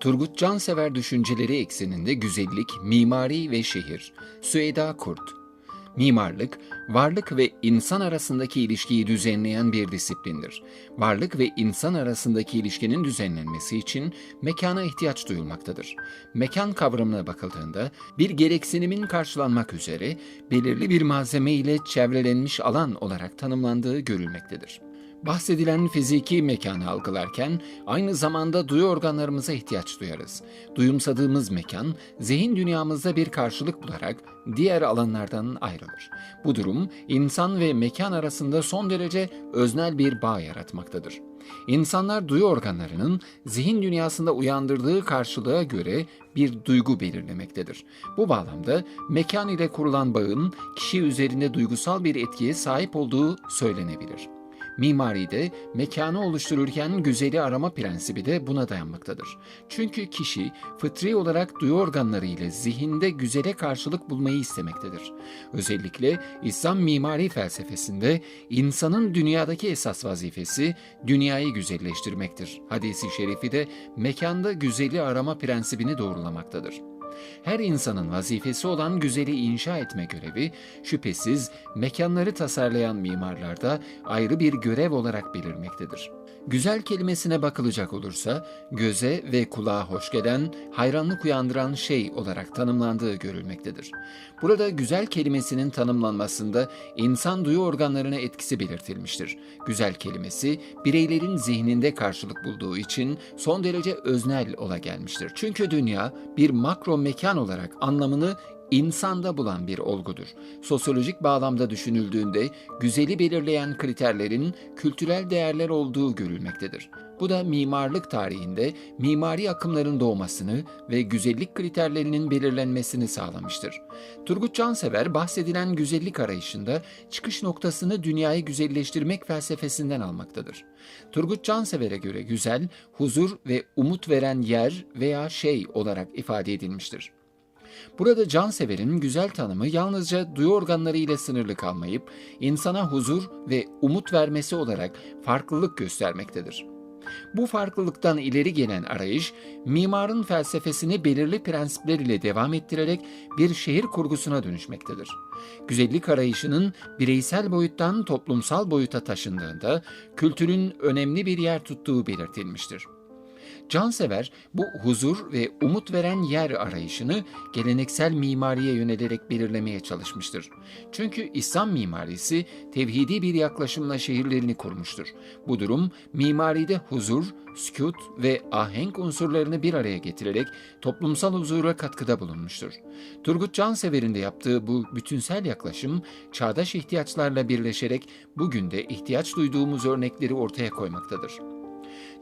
Turgut Cansever düşünceleri ekseninde güzellik, mimari ve şehir. Süheyda Kurt Mimarlık, varlık ve insan arasındaki ilişkiyi düzenleyen bir disiplindir. Varlık ve insan arasındaki ilişkinin düzenlenmesi için mekana ihtiyaç duyulmaktadır. Mekan kavramına bakıldığında bir gereksinimin karşılanmak üzere belirli bir malzeme ile çevrelenmiş alan olarak tanımlandığı görülmektedir. Bahsedilen fiziki mekanı algılarken aynı zamanda duyu organlarımıza ihtiyaç duyarız. Duyumsadığımız mekan zihin dünyamızda bir karşılık bularak diğer alanlardan ayrılır. Bu durum insan ve mekan arasında son derece öznel bir bağ yaratmaktadır. İnsanlar duyu organlarının zihin dünyasında uyandırdığı karşılığa göre bir duygu belirlemektedir. Bu bağlamda mekan ile kurulan bağın kişi üzerinde duygusal bir etkiye sahip olduğu söylenebilir. Mimaride mekanı oluştururken güzeli arama prensibi de buna dayanmaktadır. Çünkü kişi fıtri olarak duyu organları ile zihinde güzele karşılık bulmayı istemektedir. Özellikle İslam mimari felsefesinde insanın dünyadaki esas vazifesi dünyayı güzelleştirmektir. Hadisi şerifi de mekanda güzeli arama prensibini doğrulamaktadır. Her insanın vazifesi olan güzeli inşa etme görevi şüphesiz mekanları tasarlayan mimarlarda ayrı bir görev olarak belirmektedir. Güzel kelimesine bakılacak olursa göze ve kulağa hoş gelen, hayranlık uyandıran şey olarak tanımlandığı görülmektedir. Burada güzel kelimesinin tanımlanmasında insan duyu organlarına etkisi belirtilmiştir. Güzel kelimesi bireylerin zihninde karşılık bulduğu için son derece öznel ola gelmiştir. Çünkü dünya bir makro mekan olarak anlamını insanda bulan bir olgudur. Sosyolojik bağlamda düşünüldüğünde güzeli belirleyen kriterlerin kültürel değerler olduğu görülmektedir. Bu da mimarlık tarihinde mimari akımların doğmasını ve güzellik kriterlerinin belirlenmesini sağlamıştır. Turgut Cansever bahsedilen güzellik arayışında çıkış noktasını dünyayı güzelleştirmek felsefesinden almaktadır. Turgut Cansever'e göre güzel, huzur ve umut veren yer veya şey olarak ifade edilmiştir. Burada canseverin güzel tanımı yalnızca duyu organları ile sınırlı kalmayıp insana huzur ve umut vermesi olarak farklılık göstermektedir. Bu farklılıktan ileri gelen arayış, mimarın felsefesini belirli prensipler ile devam ettirerek bir şehir kurgusuna dönüşmektedir. Güzellik arayışının bireysel boyuttan toplumsal boyuta taşındığında kültürün önemli bir yer tuttuğu belirtilmiştir. Cansever bu huzur ve umut veren yer arayışını geleneksel mimariye yönelerek belirlemeye çalışmıştır. Çünkü İslam mimarisi tevhidi bir yaklaşımla şehirlerini kurmuştur. Bu durum mimaride huzur, sükut ve ahenk unsurlarını bir araya getirerek toplumsal huzura katkıda bulunmuştur. Turgut Cansever'in de yaptığı bu bütünsel yaklaşım çağdaş ihtiyaçlarla birleşerek bugün de ihtiyaç duyduğumuz örnekleri ortaya koymaktadır.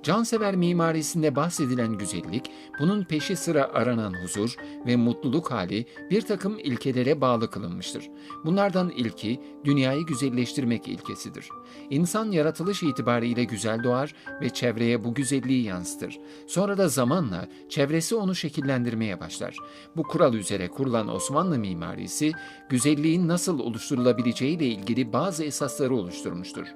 Cansever mimarisinde bahsedilen güzellik, bunun peşi sıra aranan huzur ve mutluluk hali bir takım ilkelere bağlı kılınmıştır. Bunlardan ilki dünyayı güzelleştirmek ilkesidir. İnsan yaratılış itibariyle güzel doğar ve çevreye bu güzelliği yansıtır. Sonra da zamanla çevresi onu şekillendirmeye başlar. Bu kural üzere kurulan Osmanlı mimarisi, güzelliğin nasıl oluşturulabileceği ile ilgili bazı esasları oluşturmuştur.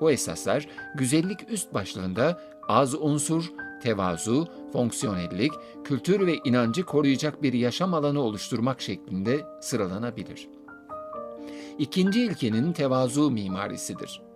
Bu esaslar güzellik üst başlığında az unsur, tevazu, fonksiyonellik, kültür ve inancı koruyacak bir yaşam alanı oluşturmak şeklinde sıralanabilir. İkinci ilkenin tevazu mimarisidir.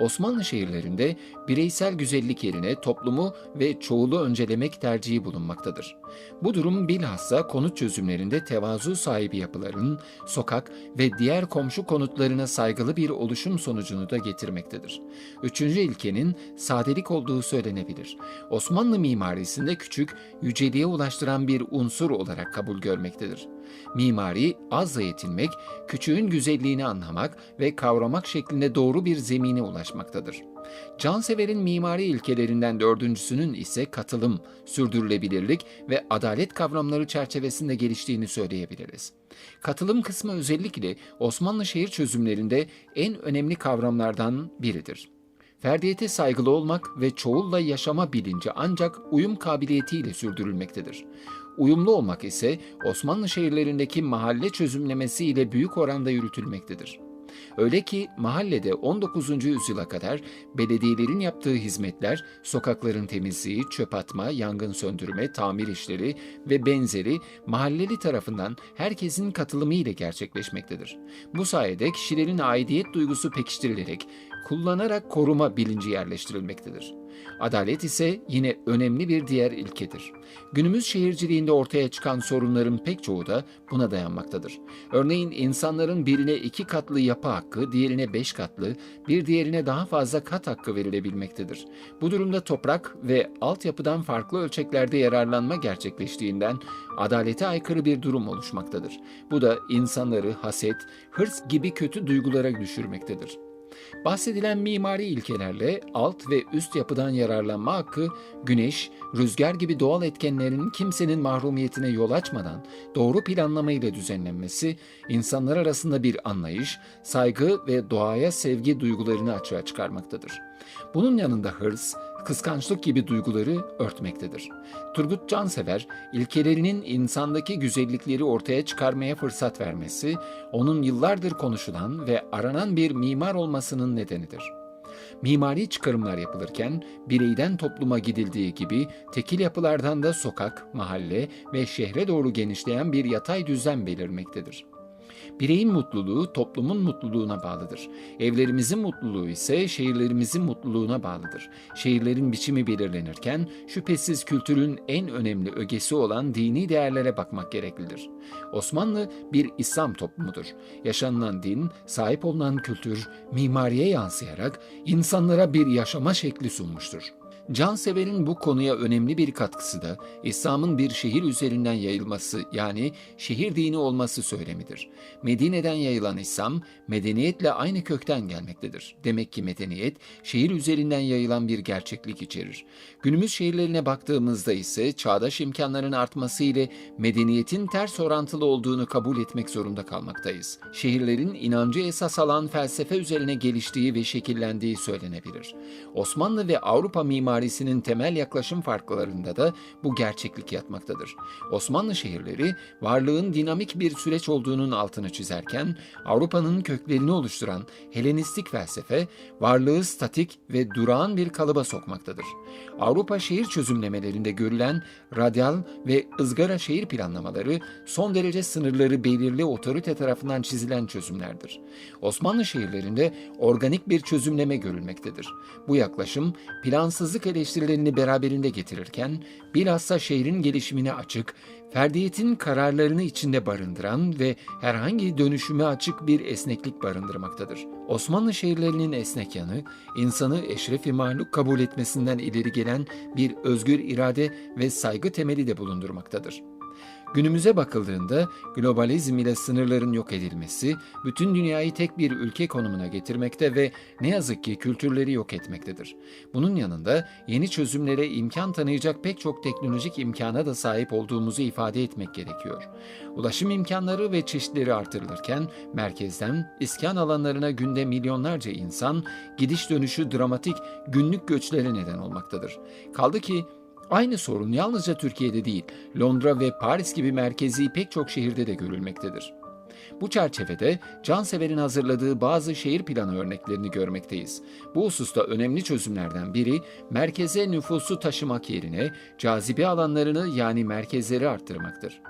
Osmanlı şehirlerinde bireysel güzellik yerine toplumu ve çoğulu öncelemek tercihi bulunmaktadır. Bu durum bilhassa konut çözümlerinde tevazu sahibi yapıların sokak ve diğer komşu konutlarına saygılı bir oluşum sonucunu da getirmektedir. Üçüncü ilkenin sadelik olduğu söylenebilir. Osmanlı mimarisinde küçük, yüceliğe ulaştıran bir unsur olarak kabul görmektedir. Mimari azla yetinmek, küçüğün güzelliğini anlamak ve kavramak şeklinde doğru bir zemine ulaşmaktadır. Cansever'in mimari ilkelerinden dördüncüsünün ise katılım, sürdürülebilirlik ve adalet kavramları çerçevesinde geliştiğini söyleyebiliriz. Katılım kısmı özellikle Osmanlı şehir çözümlerinde en önemli kavramlardan biridir. Ferdiyete saygılı olmak ve çoğulla yaşama bilinci ancak uyum kabiliyetiyle sürdürülmektedir. Uyumlu olmak ise Osmanlı şehirlerindeki mahalle çözümlemesi ile büyük oranda yürütülmektedir. Öyle ki mahallede 19. yüzyıla kadar belediyelerin yaptığı hizmetler, sokakların temizliği, çöp atma, yangın söndürme, tamir işleri ve benzeri mahalleli tarafından herkesin katılımı ile gerçekleşmektedir. Bu sayede kişilerin aidiyet duygusu pekiştirilerek kullanarak koruma bilinci yerleştirilmektedir. Adalet ise yine önemli bir diğer ilkedir. Günümüz şehirciliğinde ortaya çıkan sorunların pek çoğu da buna dayanmaktadır. Örneğin insanların birine iki katlı yapı hakkı, diğerine beş katlı, bir diğerine daha fazla kat hakkı verilebilmektedir. Bu durumda toprak ve altyapıdan farklı ölçeklerde yararlanma gerçekleştiğinden adalete aykırı bir durum oluşmaktadır. Bu da insanları haset, hırs gibi kötü duygulara düşürmektedir. Bahsedilen mimari ilkelerle alt ve üst yapıdan yararlanma hakkı, güneş, rüzgar gibi doğal etkenlerin kimsenin mahrumiyetine yol açmadan doğru planlama ile düzenlenmesi, insanlar arasında bir anlayış, saygı ve doğaya sevgi duygularını açığa çıkarmaktadır. Bunun yanında hırs, kıskançlık gibi duyguları örtmektedir. Turgut Cansever, ilkelerinin insandaki güzellikleri ortaya çıkarmaya fırsat vermesi, onun yıllardır konuşulan ve aranan bir mimar olmasının nedenidir. Mimari çıkarımlar yapılırken bireyden topluma gidildiği gibi tekil yapılardan da sokak, mahalle ve şehre doğru genişleyen bir yatay düzen belirmektedir. Bireyin mutluluğu toplumun mutluluğuna bağlıdır. Evlerimizin mutluluğu ise şehirlerimizin mutluluğuna bağlıdır. Şehirlerin biçimi belirlenirken şüphesiz kültürün en önemli ögesi olan dini değerlere bakmak gereklidir. Osmanlı bir İslam toplumudur. Yaşanılan din, sahip olunan kültür, mimariye yansıyarak insanlara bir yaşama şekli sunmuştur. Cansever'in bu konuya önemli bir katkısı da İslam'ın bir şehir üzerinden yayılması yani şehir dini olması söylemidir. Medine'den yayılan İslam medeniyetle aynı kökten gelmektedir. Demek ki medeniyet şehir üzerinden yayılan bir gerçeklik içerir. Günümüz şehirlerine baktığımızda ise çağdaş imkanların artması ile medeniyetin ters orantılı olduğunu kabul etmek zorunda kalmaktayız. Şehirlerin inancı esas alan felsefe üzerine geliştiği ve şekillendiği söylenebilir. Osmanlı ve Avrupa mimarisinin temel yaklaşım farklarında da bu gerçeklik yatmaktadır. Osmanlı şehirleri varlığın dinamik bir süreç olduğunun altını çizerken Avrupa'nın köklerini oluşturan Helenistik felsefe varlığı statik ve durağan bir kalıba sokmaktadır. Avrupa şehir çözümlemelerinde görülen radyal ve ızgara şehir planlamaları son derece sınırları belirli otorite tarafından çizilen çözümlerdir. Osmanlı şehirlerinde organik bir çözümleme görülmektedir. Bu yaklaşım plansızlık eleştirilerini beraberinde getirirken bilhassa şehrin gelişimine açık, ferdiyetin kararlarını içinde barındıran ve herhangi dönüşüme açık bir esneklik barındırmaktadır. Osmanlı şehirlerinin esnek yanı, insanı eşrefi mahluk kabul etmesinden ileri gelen bir özgür irade ve saygı temeli de bulundurmaktadır. Günümüze bakıldığında globalizm ile sınırların yok edilmesi bütün dünyayı tek bir ülke konumuna getirmekte ve ne yazık ki kültürleri yok etmektedir. Bunun yanında yeni çözümlere imkan tanıyacak pek çok teknolojik imkana da sahip olduğumuzu ifade etmek gerekiyor. Ulaşım imkanları ve çeşitleri artırılırken merkezden iskan alanlarına günde milyonlarca insan gidiş dönüşü dramatik günlük göçlere neden olmaktadır. Kaldı ki Aynı sorun yalnızca Türkiye'de değil, Londra ve Paris gibi merkezi pek çok şehirde de görülmektedir. Bu çerçevede Cansever'in hazırladığı bazı şehir planı örneklerini görmekteyiz. Bu hususta önemli çözümlerden biri merkeze nüfusu taşımak yerine cazibe alanlarını yani merkezleri arttırmaktır.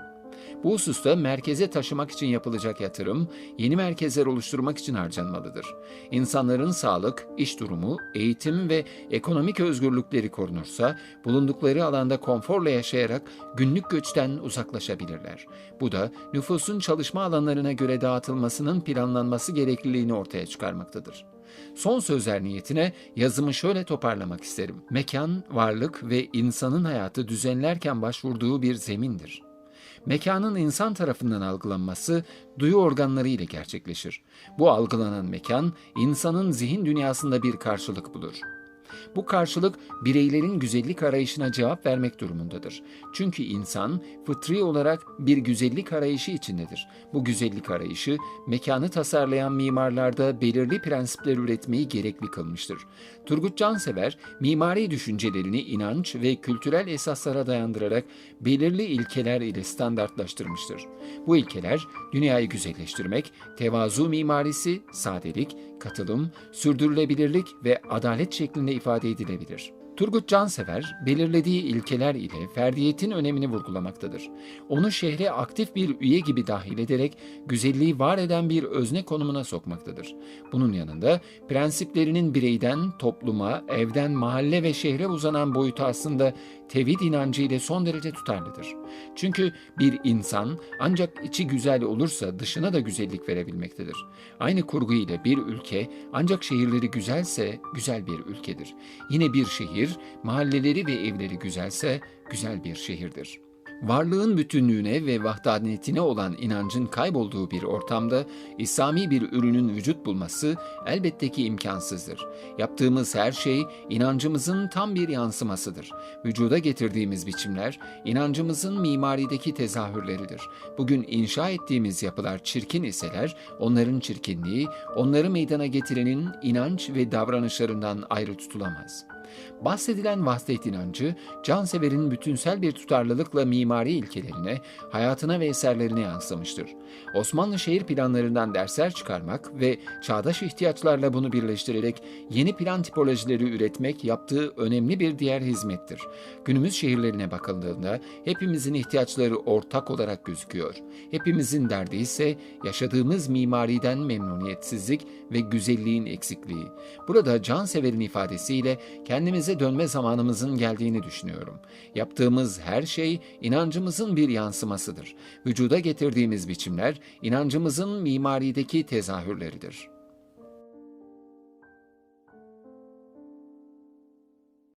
Bu hususta merkeze taşımak için yapılacak yatırım, yeni merkezler oluşturmak için harcanmalıdır. İnsanların sağlık, iş durumu, eğitim ve ekonomik özgürlükleri korunursa, bulundukları alanda konforla yaşayarak günlük göçten uzaklaşabilirler. Bu da nüfusun çalışma alanlarına göre dağıtılmasının planlanması gerekliliğini ortaya çıkarmaktadır. Son sözler niyetine yazımı şöyle toparlamak isterim. Mekan, varlık ve insanın hayatı düzenlerken başvurduğu bir zemindir. Mekanın insan tarafından algılanması duyu organları ile gerçekleşir. Bu algılanan mekan insanın zihin dünyasında bir karşılık bulur. Bu karşılık bireylerin güzellik arayışına cevap vermek durumundadır. Çünkü insan fıtri olarak bir güzellik arayışı içindedir. Bu güzellik arayışı mekanı tasarlayan mimarlarda belirli prensipler üretmeyi gerekli kılmıştır. Turgut Cansever mimari düşüncelerini inanç ve kültürel esaslara dayandırarak belirli ilkeler ile standartlaştırmıştır. Bu ilkeler dünyayı güzelleştirmek, tevazu mimarisi, sadelik, katılım, sürdürülebilirlik ve adalet şeklinde ifade edilebilir. Turgut Cansever, belirlediği ilkeler ile ferdiyetin önemini vurgulamaktadır. Onu şehre aktif bir üye gibi dahil ederek güzelliği var eden bir özne konumuna sokmaktadır. Bunun yanında prensiplerinin bireyden topluma, evden mahalle ve şehre uzanan boyutu aslında tevhid inancı ile son derece tutarlıdır. Çünkü bir insan ancak içi güzel olursa dışına da güzellik verebilmektedir. Aynı kurgu ile bir ülke ancak şehirleri güzelse güzel bir ülkedir. Yine bir şehir mahalleleri ve evleri güzelse güzel bir şehirdir. Varlığın bütünlüğüne ve vahdaniyetine olan inancın kaybolduğu bir ortamda İslami bir ürünün vücut bulması elbette ki imkansızdır. Yaptığımız her şey inancımızın tam bir yansımasıdır. Vücuda getirdiğimiz biçimler inancımızın mimarideki tezahürleridir. Bugün inşa ettiğimiz yapılar çirkin iseler onların çirkinliği onları meydana getirenin inanç ve davranışlarından ayrı tutulamaz.'' Bahsedilen vahdet inancı, canseverin bütünsel bir tutarlılıkla mimari ilkelerine, hayatına ve eserlerine yansımıştır. Osmanlı şehir planlarından dersler çıkarmak ve çağdaş ihtiyaçlarla bunu birleştirerek yeni plan tipolojileri üretmek yaptığı önemli bir diğer hizmettir. Günümüz şehirlerine bakıldığında hepimizin ihtiyaçları ortak olarak gözüküyor. Hepimizin derdi ise yaşadığımız mimariden memnuniyetsizlik ve güzelliğin eksikliği. Burada canseverin ifadesiyle kendimize dönme zamanımızın geldiğini düşünüyorum. Yaptığımız her şey inancımızın bir yansımasıdır. Vücuda getirdiğimiz biçimler inancımızın mimarideki tezahürleridir.